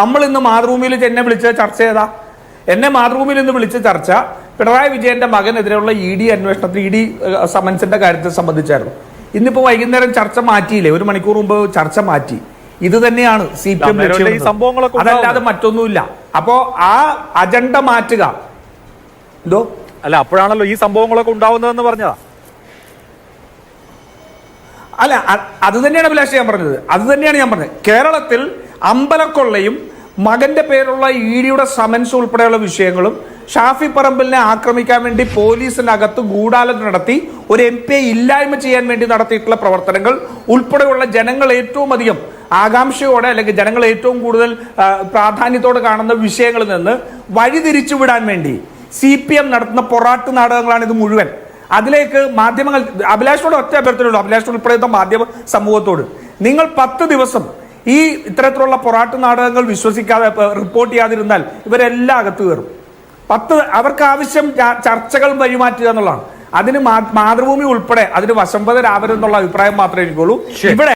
നമ്മൾ ഇന്ന് മാതൃഭൂമിയിൽ എന്നെ വിളിച്ച ചർച്ച ചെയ്താ എന്നെ മാതൃഭൂമിയിൽ ഇന്ന് വിളിച്ച ചർച്ച പിണറായി വിജയന്റെ മകനെതിരെയുള്ള ഇ ഡി അന്വേഷണത്തിൽ ഇ ഡി സമൻസിന്റെ കാര്യത്തെ സംബന്ധിച്ചായിരുന്നു. ഇന്നിപ്പോ വൈകുന്നേരം ചർച്ച മാറ്റിയില്ലേ? ഒരു മണിക്കൂർ മുമ്പ് ചർച്ച മാറ്റി. ഇത് തന്നെയാണ് സി പി എം സംഭവങ്ങളൊക്കെ അതല്ലാതെ? മറ്റൊന്നുമില്ല. അപ്പോ ആ അജണ്ട മാറ്റുക. എന്തോ? അല്ല അപ്പോഴാണല്ലോ ഈ സംഭവങ്ങളൊക്കെ ഉണ്ടാവുന്നതെന്ന് പറഞ്ഞതാ. അല്ല അത് തന്നെയാണ് അഭിലാഷ് ഞാൻ പറഞ്ഞത്. അത് തന്നെയാണ് ഞാൻ പറഞ്ഞത്. കേരളത്തിൽ അമ്പലക്കൊള്ളയും മകന്റെ പേരുള്ള ഇ ഡിയുടെ സമൻസ് ഉൾപ്പെടെയുള്ള വിഷയങ്ങളും ഷാഫി പറമ്പലിനെ ആക്രമിക്കാൻ വേണ്ടി പോലീസിനകത്ത് ഗൂഢാലോചന നടത്തി ഒരു എം പിയെ ഇല്ലായ്മ ചെയ്യാൻ വേണ്ടി നടത്തിയിട്ടുള്ള പ്രവർത്തനങ്ങൾ ഉൾപ്പെടെയുള്ള ജനങ്ങൾ ഏറ്റവും അധികം ആകാംക്ഷയോടെ അല്ലെങ്കിൽ ജനങ്ങൾ ഏറ്റവും കൂടുതൽ പ്രാധാന്യത്തോടെ കാണുന്ന വിഷയങ്ങളിൽ നിന്ന് വഴിതിരിച്ചുവിടാൻ വേണ്ടി സി പി എം നടത്തുന്ന പൊറാട്ട് നാടകങ്ങളാണ് ഇത് മുഴുവൻ. അതിലേക്ക് മാധ്യമങ്ങൾ അഭിലാഷിനോട് ഒറ്റ അഭ്യർത്ഥനയുള്ളൂ. അഭിലാഷ് ഉൾപ്പെടെ മാധ്യമ സമൂഹത്തോട്. നിങ്ങൾ പത്ത് ദിവസം ഈ ഇത്തരത്തിലുള്ള പൊറാട്ട് നാടകങ്ങൾ വിശ്വസിക്കാതെ റിപ്പോർട്ട് ചെയ്യാതിരുന്നാൽ ഇവരെല്ലാം അകത്ത് കയറും. പത്ത് അവർക്ക് ആവശ്യം ചർച്ചകൾ വഴിമാറ്റുക എന്നുള്ളതാണ്. അതിന് മാതൃഭൂമി ഉൾപ്പെടെ അതിന് വശംവദരാവരുന്നുള്ള അഭിപ്രായം മാത്രമേ എനിക്കുള്ളൂ. ഇവിടെ